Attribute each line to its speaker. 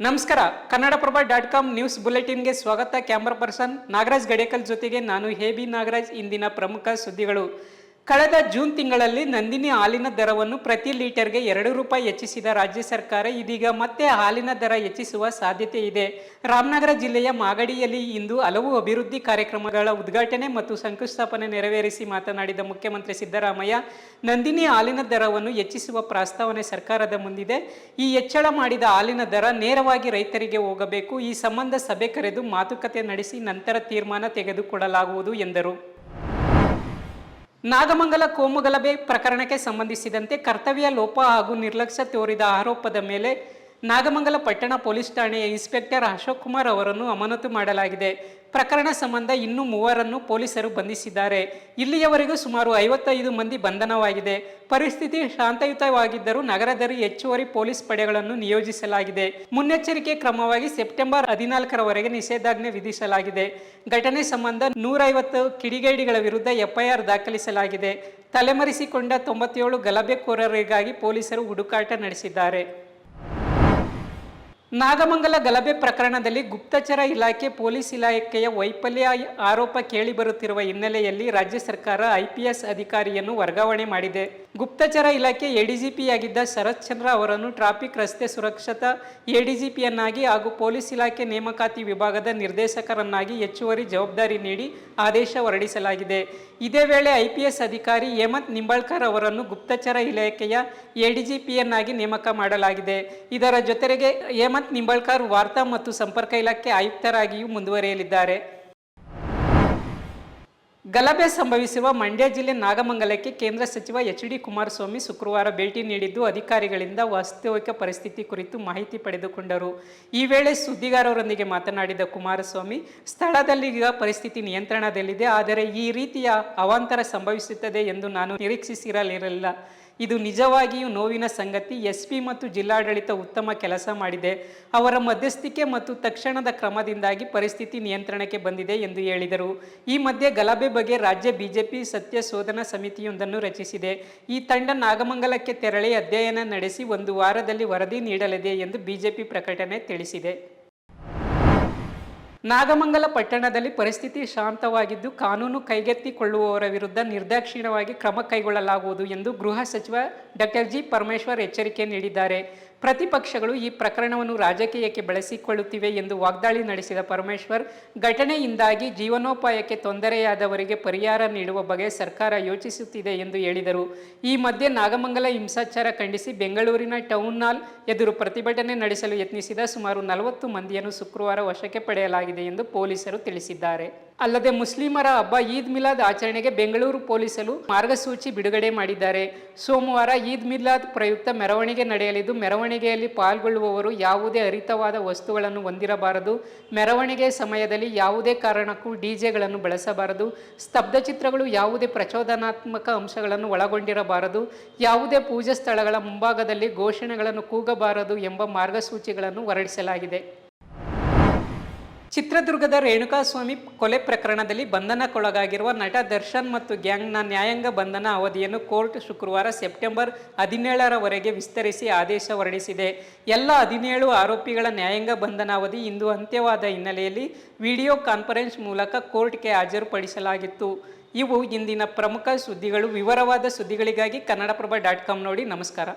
Speaker 1: ನಮಸ್ಕಾರ, Kannadaprabha dot com news ಬುಲೆಟಿನ್ಗೆ ಸ್ವಾಗತ. ಕ್ಯಾಮ್ರಾ ಪರ್ಸನ್ ನಾಗರಾಜ್ ಗಡೇಕಲ್ ಜೊತೆಗೆ ನಾನು ಹೇಬಿ ನಾಗರಾಜ್, ಇಂದಿನ ಪ್ರಮುಖ ಸುದ್ದಿಗಳು. ಕಳೆದ ಜೂನ್ ತಿಂಗಳಲ್ಲಿ ನಂದಿನಿ ಹಾಲಿನ ದರವನ್ನು ಪ್ರತಿ ಲೀಟರ್ಗೆ ಎರಡು ರೂಪಾಯಿ ಹೆಚ್ಚಿಸಿದ ರಾಜ್ಯ ಸರ್ಕಾರ ಇದೀಗ ಮತ್ತೆ ಹಾಲಿನ ದರ ಹೆಚ್ಚಿಸುವ ಸಾಧ್ಯತೆ ಇದೆ. ರಾಮನಗರ ಜಿಲ್ಲೆಯ ಮಾಗಡಿಯಲ್ಲಿ ಇಂದು ಹಲವು ಅಭಿವೃದ್ಧಿ ಕಾರ್ಯಕ್ರಮಗಳ ಉದ್ಘಾಟನೆ ಮತ್ತು ಶಂಕುಸ್ಥಾಪನೆ ನೆರವೇರಿಸಿ ಮಾತನಾಡಿದ ಮುಖ್ಯಮಂತ್ರಿ ಸಿದ್ದರಾಮಯ್ಯ, ನಂದಿನಿ ಹಾಲಿನ ದರವನ್ನು ಹೆಚ್ಚಿಸುವ ಪ್ರಸ್ತಾವನೆ ಸರ್ಕಾರದ ಮುಂದಿದೆ. ಈ ಹೆಚ್ಚಳ ಮಾಡಿದ ಹಾಲಿನ ದರ ನೇರವಾಗಿ ರೈತರಿಗೆ ಹೋಗಬೇಕು. ಈ ಸಂಬಂಧ ಸಭೆ ಕರೆದು ಮಾತುಕತೆ ನಡೆಸಿ ನಂತರ ತೀರ್ಮಾನ ತೆಗೆದುಕೊಳ್ಳಲಾಗುವುದು ಎಂದರು. ನಾಗಮಂಗಲ ಕೋಮುಗಲಭೆ ಪ್ರಕರಣಕ್ಕೆ ಸಂಬಂಧಿಸಿದಂತೆ ಕರ್ತವ್ಯ ಲೋಪ ಹಾಗೂ ನಿರ್ಲಕ್ಷ್ಯ ತೋರಿದ ಆರೋಪದ ಮೇಲೆ ನಾಗಮಂಗಲ ಪಟ್ಟಣ ಪೊಲೀಸ್ ಠಾಣೆಯ ಇನ್ಸ್ಪೆಕ್ಟರ್ ಅಶೋಕ್ ಕುಮಾರ್ ಅವರನ್ನು ಅಮಾನತು ಮಾಡಲಾಗಿದೆ. ಪ್ರಕರಣ ಸಂಬಂಧ ಇನ್ನೂ ಮೂವರನ್ನು ಪೊಲೀಸರು ಬಂಧಿಸಿದ್ದಾರೆ. ಇಲ್ಲಿಯವರೆಗೂ ಸುಮಾರು ಐವತ್ತೈದು ಮಂದಿ ಬಂಧನವಾಗಿದೆ. ಪರಿಸ್ಥಿತಿ ಶಾಂತಯುತವಾಗಿದ್ದರೂ ನಗರದಲ್ಲಿ ಹೆಚ್ಚುವರಿ ಪೊಲೀಸ್ ಪಡೆಗಳನ್ನು ನಿಯೋಜಿಸಲಾಗಿದೆ. ಮುನ್ನೆಚ್ಚರಿಕೆ ಕ್ರಮವಾಗಿ ಸೆಪ್ಟೆಂಬರ್ ಹದಿನಾಲ್ಕರವರೆಗೆ ನಿಷೇಧಾಜ್ಞೆ ವಿಧಿಸಲಾಗಿದೆ. ಘಟನೆ ಸಂಬಂಧ ನೂರೈವತ್ತು ಕಿಡಿಗೇಡಿಗಳ ವಿರುದ್ಧ ಎಫ್ಐಆರ್ ದಾಖಲಿಸಲಾಗಿದೆ. ತಲೆಮರೆಸಿಕೊಂಡ ತೊಂಬತ್ತೇಳು ಗಲಭೆಕೋರರಿಗಾಗಿ ಪೊಲೀಸರು ಹುಡುಕಾಟ ನಡೆಸಿದ್ದಾರೆ. ನಾಗಮಂಗಲ ಗಲಭೆ ಪ್ರಕರಣದಲ್ಲಿ ಗುಪ್ತಚರ ಇಲಾಖೆ, ಪೊಲೀಸ್ ಇಲಾಖೆಯ ವೈಫಲ್ಯ ಆರೋಪ ಕೇಳಿಬರುತ್ತಿರುವ ಹಿನ್ನೆಲೆಯಲ್ಲಿ ರಾಜ್ಯ ಸರ್ಕಾರ ಐಪಿಎಸ್ ಅಧಿಕಾರಿಯನ್ನು ವರ್ಗಾವಣೆ ಮಾಡಿದೆ. ಗುಪ್ತಚರ ಇಲಾಖೆ ಎಡಿಜಿಪಿಯಾಗಿದ್ದ ಶರತ್ ಚಂದ್ರ ಅವರನ್ನು ಟ್ರಾಫಿಕ್ ರಸ್ತೆ ಸುರಕ್ಷತಾ ಎಡಿಜಿಪಿಯನ್ನಾಗಿ ಹಾಗೂ ಪೊಲೀಸ್ ಇಲಾಖೆ ನೇಮಕಾತಿ ವಿಭಾಗದ ನಿರ್ದೇಶಕರನ್ನಾಗಿ ಹೆಚ್ಚುವರಿ ಜವಾಬ್ದಾರಿ ನೀಡಿ ಆದೇಶ ಹೊರಡಿಸಲಾಗಿದೆ. ಇದೇ ವೇಳೆ ಐಪಿಎಸ್ ಅಧಿಕಾರಿ ಹೇಮಂತ್ ನಿಂಬಾಳ್ಕರ್ ಅವರನ್ನು ಗುಪ್ತಚರ ಇಲಾಖೆಯ ಎಡಿಜಿಪಿಯನ್ನಾಗಿ ನೇಮಕ ಮಾಡಲಾಗಿದೆ. ಇದರ ಜೊತೆಗೆ ಹೇಮಂತ್ ನಿಂಬಾಳ್ಕರ್ ವಾರ್ತಾ ಮತ್ತು ಸಂಪರ್ಕ ಇಲಾಖೆ ಆಯುಕ್ತರಾಗಿಯೂ ಮುಂದುವರಿಯಲಿದ್ದಾರೆ. ಗಲಭೆ ಸಂಭವಿಸಿರುವ ಮಂಡ್ಯ ಜಿಲ್ಲೆ ನಾಗಮಂಗಲಕ್ಕೆ ಕೇಂದ್ರ ಸಚಿವ ಎಚ್ ಡಿ ಕುಮಾರಸ್ವಾಮಿ ಶುಕ್ರವಾರ ಭೇಟಿ ನೀಡಿದ್ದು ಅಧಿಕಾರಿಗಳಿಂದ ವಾಸ್ತವಿಕ ಪರಿಸ್ಥಿತಿ ಕುರಿತು ಮಾಹಿತಿ ಪಡೆದುಕೊಂಡರು. ಈ ವೇಳೆ ಸುದ್ದಿಗಾರರೊಂದಿಗೆ ಮಾತನಾಡಿದ ಕುಮಾರಸ್ವಾಮಿ ಸ್ಥಳದಲ್ಲಿ ಈಗ ಪರಿಸ್ಥಿತಿ ನಿಯಂತ್ರಣದಲ್ಲಿದೆ, ಆದರೆ ಈ ರೀತಿಯ ಅವಾಂತರ ಸಂಭವಿಸುತ್ತದೆ ಎಂದು ನಾನು ನಿರೀಕ್ಷಿಸಿರಲಿರಲಿಲ್ಲ. ಇದು ನಿಜವಾಗಿಯೂ ನೋವಿನ ಸಂಗತಿ ಎಸ್ ಪಿ ಮತ್ತು ಜಿಲ್ಲಾಡಳಿತ ಉತ್ತಮ ಕೆಲಸ ಮಾಡಿದೆ. ಅವರ ಮಧ್ಯಸ್ಥಿಕೆ ಮತ್ತು ತಕ್ಷಣದ ಕ್ರಮದಿಂದಾಗಿ ಪರಿಸ್ಥಿತಿ ನಿಯಂತ್ರಣಕ್ಕೆ ಬಂದಿದೆ ಎಂದು ಹೇಳಿದರು. ಈ ಮಧ್ಯೆ ಗಲಭೆ ಬಗ್ಗೆ ರಾಜ್ಯ ಬಿಜೆಪಿ ಸತ್ಯ ಶೋಧನಾ ಸಮಿತಿಯೊಂದನ್ನು ರಚಿಸಿದೆ. ಈ ತಂಡ ನಾಗಮಂಗಲಕ್ಕೆ ತೆರಳಿ ಅಧ್ಯಯನ ನಡೆಸಿ ಒಂದು ವಾರದಲ್ಲಿ ವರದಿ ನೀಡಲಿದೆ ಎಂದು ಬಿಜೆಪಿ ಪ್ರಕಟಣೆ ತಿಳಿಸಿದೆ. ನಾಗಮಂಗಲ ಪಟ್ಟಣದಲ್ಲಿ ಪರಿಸ್ಥಿತಿ ಶಾಂತವಾಗಿದ್ದು ಕಾನೂನು ಕೈಗೆತ್ತಿಕೊಳ್ಳುವವರ ವಿರುದ್ಧ ನಿರ್ದಾಕ್ಷಿಣ್ಯವಾಗಿ ಕ್ರಮ ಕೈಗೊಳ್ಳಲಾಗುವುದು ಎಂದು ಗೃಹ ಸಚಿವ ಡಾಕ್ಟರ್ ಜಿ ಪರಮೇಶ್ವರ್ ಎಚ್ಚರಿಕೆ ನೀಡಿದ್ದಾರೆ. ಪ್ರತಿಪಕ್ಷಗಳು ಈ ಪ್ರಕರಣವನ್ನು ರಾಜಕೀಯಕ್ಕೆ ಬಳಸಿಕೊಳ್ಳುತ್ತಿವೆ ಎಂದು ವಾಗ್ದಾಳಿ ನಡೆಸಿದ ಪರಮೇಶ್ವರ್, ಘಟನೆಯಿಂದಾಗಿ ಜೀವನೋಪಾಯಕ್ಕೆ ತೊಂದರೆಯಾದವರಿಗೆ ಪರಿಹಾರ ನೀಡುವ ಬಗ್ಗೆ ಸರ್ಕಾರ ಯೋಚಿಸುತ್ತಿದೆ ಎಂದು ಹೇಳಿದರು. ಈ ಮಧ್ಯೆ ನಾಗಮಂಗಲ ಹಿಂಸಾಚಾರ ಖಂಡಿಸಿ ಬೆಂಗಳೂರಿನ ಟೌನ್ ಹಾಲ್ ಎದುರು ಪ್ರತಿಭಟನೆ ನಡೆಸಲು ಯತ್ನಿಸಿದ ಸುಮಾರು ನಲವತ್ತು ಮಂದಿಯನ್ನು ಶುಕ್ರವಾರ ವಶಕ್ಕೆ ಪಡೆಯಲಾಗಿದೆ ಎಂದು ಪೊಲೀಸರು ತಿಳಿಸಿದ್ದಾರೆ. ಅಲ್ಲದೆ ಮುಸ್ಲಿಮರ ಹಬ್ಬ ಈದ್ ಮಿಲಾದ್ ಆಚರಣೆಗೆ ಬೆಂಗಳೂರು ಪೊಲೀಸರು ಮಾರ್ಗಸೂಚಿ ಬಿಡುಗಡೆ ಮಾಡಿದ್ದಾರೆ. ಸೋಮವಾರ ಈದ್ ಮಿಲಾದ್ ಪ್ರಯುಕ್ತ ಮೆರವಣಿಗೆ ನಡೆಯಲಿದ್ದು, ಮೆರವಣಿಗೆಯಲ್ಲಿ ಪಾಲ್ಗೊಳ್ಳುವವರು ಯಾವುದೇ ಹರಿತವಾದ ವಸ್ತುಗಳನ್ನು ಹೊಂದಿರಬಾರದು. ಮೆರವಣಿಗೆ ಸಮಯದಲ್ಲಿ ಯಾವುದೇ ಕಾರಣಕ್ಕೂ ಡಿಜೆಗಳನ್ನು ಬಳಸಬಾರದು. ಸ್ತಬ್ಧ ಚಿತ್ರಗಳು ಯಾವುದೇ ಪ್ರಚೋದನಾತ್ಮಕ ಅಂಶಗಳನ್ನು ಒಳಗೊಂಡಿರಬಾರದು. ಯಾವುದೇ ಪೂಜಾ ಸ್ಥಳಗಳ ಮುಂಭಾಗದಲ್ಲಿ ಘೋಷಣೆಗಳನ್ನು ಕೂಗಬಾರದು ಎಂಬ ಮಾರ್ಗಸೂಚಿಗಳನ್ನು ಹೊರಡಿಸಲಾಗಿದೆ. ಚಿತ್ರದುರ್ಗದ ರೇಣುಕಾಸ್ವಾಮಿ ಕೊಲೆ ಪ್ರಕರಣದಲ್ಲಿ ಬಂಧನಕ್ಕೊಳಗಾಗಿರುವ ನಟ ದರ್ಶನ್ ಮತ್ತು ಗ್ಯಾಂಗ್ನ ನ್ಯಾಯಾಂಗ ಬಂಧನ ಅವಧಿಯನ್ನು ಕೋರ್ಟ್ ಶುಕ್ರವಾರ ಸೆಪ್ಟೆಂಬರ್ ಹದಿನೇಳರವರೆಗೆ ವಿಸ್ತರಿಸಿ ಆದೇಶ ಹೊರಡಿಸಿದೆ. ಎಲ್ಲ ಹದಿನೇಳು ಆರೋಪಿಗಳ ನ್ಯಾಯಾಂಗ ಬಂಧನ ಅವಧಿ ಇಂದು ಅಂತ್ಯವಾದ ಹಿನ್ನೆಲೆಯಲ್ಲಿ ವಿಡಿಯೋ ಕಾನ್ಫರೆನ್ಸ್ ಮೂಲಕ ಕೋರ್ಟ್ಗೆ ಹಾಜರುಪಡಿಸಲಾಗಿತ್ತು. ಇವು ಇಂದಿನ ಪ್ರಮುಖ ಸುದ್ದಿಗಳು. ವಿವರವಾದ ಸುದ್ದಿಗಳಿಗಾಗಿ ಕನ್ನಡಪ್ರಭ ಡಾಟ್ ಕಾಮ್ ನೋಡಿ ನಮಸ್ಕಾರ.